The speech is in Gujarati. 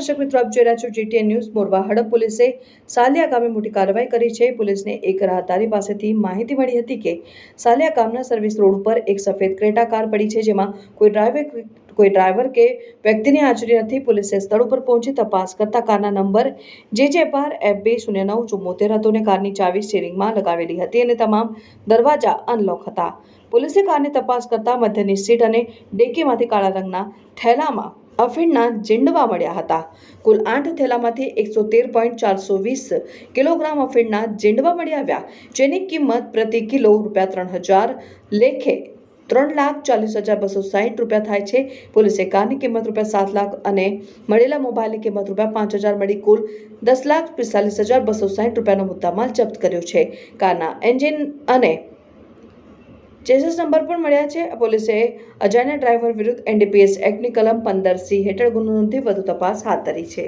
દર્શક મિત્રો, આપ જોઈ રહ્યા છો જીટીએન ન્યૂઝ મોરવા હડપ પોલીસે સાલિયા ગામે મોટી કાર્યવાહી કરી છે. પોલીસને એક રાહદારી પાસેથી માહિતી મળી હતી કે સાલિયા ગામના સર્વિસ રોડ ઉપર એક સફેદ ક્રેટા કાર પડી છે. જેમાં કોઈ ડ્રાઈવર કોઈ ડ્રાઈવર કે વ્યક્તિની હાજરી નથી. પોલીસે સ્થળ ઉપર પહોંચી તપાસ કરતા કારના નંબર જે જે બાર એફ બે શૂન્ય નવ ચુમ્મોતેર હતો અને કારની ચાવી સ્ટીરિંગમાં લગાવેલી હતી અને તમામ દરવાજા અનલોક હતા. પોલીસે કારની તપાસ કરતા મધ્યની સીટ અને ડેકીમાંથી કાળા રંગના થેલામાં અફીણના ઝીંડવા મળ્યા હતા. કુલ આઠ થેલામાંથી એકસો તેર પોઈન્ટ ચારસો વીસ કિલોગ્રામ અફીણના ઝીંડવા મળી આવ્યા, જેની કિંમત પ્રતિ કિલો રૂપિયા ત્રણ હજાર, લેખે ત્રણ લાખ ચાલીસ હજાર બસો સાહીઠ રૂપિયા થાય છે. પોલીસે કારની કિંમત રૂપિયા સાત લાખ અને મળેલા મોબાઈલની કિંમત રૂપિયા પાંચ હજાર મળી કુલ દસ લાખ પિસ્તાલીસ હજાર બસો સાહીઠ રૂપિયાનો મુદ્દામાલ જપ્ત કર્યો છે. કારના એન્જિન અને ચેસીસ નંબર પણ મળ્યા છે. પોલીસે અજાણ્યા ડ્રાઈવર વિરુદ્ધ એનડીપીએસ એક્ટની કલમ પંદર સી હેઠળ ગુનો નોંધી વધુ તપાસ હાથ ધરી છે.